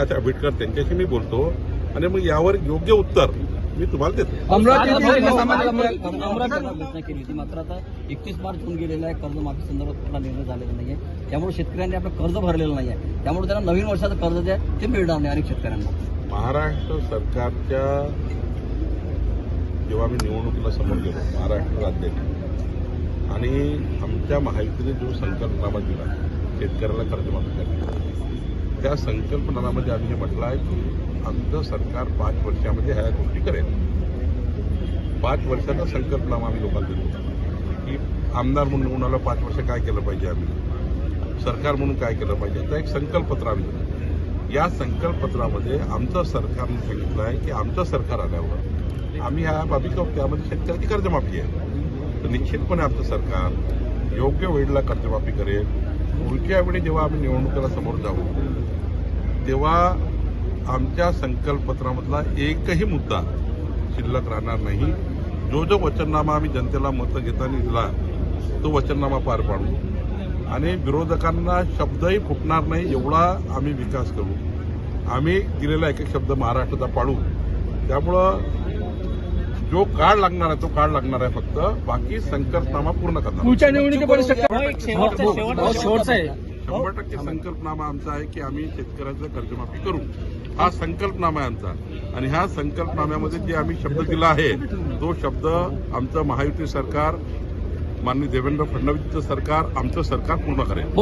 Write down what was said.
प्रकाश आंबेडकर त्यांच्याशी मी बोलतो आणि मग यावर योग्य उत्तर मी तुम्हाला देतो. अमरावती केली होती मात्र आता एकतीस मार्च होऊन गेलेला आहे कर्जमाफी संदर्भात कुठला निर्णय झालेला नाहीये. त्यामुळे शेतकऱ्यांनी आपलं कर्ज भरलेलं नाहीये. त्यामुळे त्यांना नवीन वर्षाचं कर्ज जे आहे ते मिळणार नाही अनेक शेतकऱ्यांना. महाराष्ट्र सरकारच्या जेव्हा मी निवडणुकीला समोर गेलो महाराष्ट्र राज्याची आणि आमच्या महायुतीने जो संकल्पनामा दिला शेतकऱ्याला कर्जमाफी करण्याचा. त्या संकल्पनामध्ये आम्ही हे म्हटलं आहे की आमचं सरकार पाच वर्षामध्ये ह्या गोष्टी करेल. पाच वर्षाचा संकल्पनामा आम्ही लोकांना देतो. की आमदार म्हणून कोणाला पाच वर्ष काय केलं पाहिजे आम्ही? सरकार म्हणून काय केलं पाहिजे? तर एक संकल्पपत्र आम्ही देतो. या संकल्पपत्रामध्ये आमचं सरकारने सांगितलं आहे की आमचं सरकार आल्यावर आम्ही ह्या बाबी त्यामध्ये शेतकऱ्याची कर्जमाफी आहे. तर निश्चितपणे आमचं सरकार योग्य वेळेला कर्जमाफी करेल. पुढच्या वेळी जेव्हा आम्ही निवडणुकीला समोर जाऊ तेव्हा आमच्या संकल्पपत्रामधला एकही मुद्दा शिल्लक राहणार नाही. जो जो वचननामा आम्ही जनतेला मतं घेताना दिला तो वचननामा पार पाडू. आणि विरोधकांना शब्दही फुटणार नाही एवढा आम्ही विकास करू. आम्ही दिलेला एक एक शब्द महाराष्ट्राचा पाडू त्यामुळं जो काळ लागणार आहे तो काळ लागणार आहे फक्त बाकी संकल्पनामा पूर्ण करणार. पुढच्या निवडणुकीपर्यंत हो, हो, हो, शंभर टक्के संकल्पनामा आमचा आहे की आम्ही शेतकऱ्याचं कर्जमाफी करू. हा संकल्पनामा आहे आमचा. आणि ह्या संकल्पनाम्यामध्ये जे आम्ही शब्द दिला आहे तो शब्द आमचं महायुती सरकार माननीय देवेंद्र फडणवीसचं सरकार आमचं सरकार पूर्ण करेल.